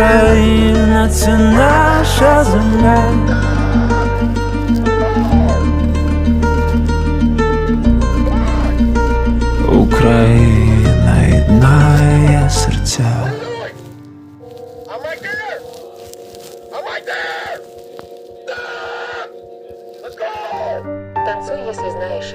Україна це наша земля. Україна єднає серця. I'm right there! I'm right there! Ah! Let's go! Танцуй, если знаешь.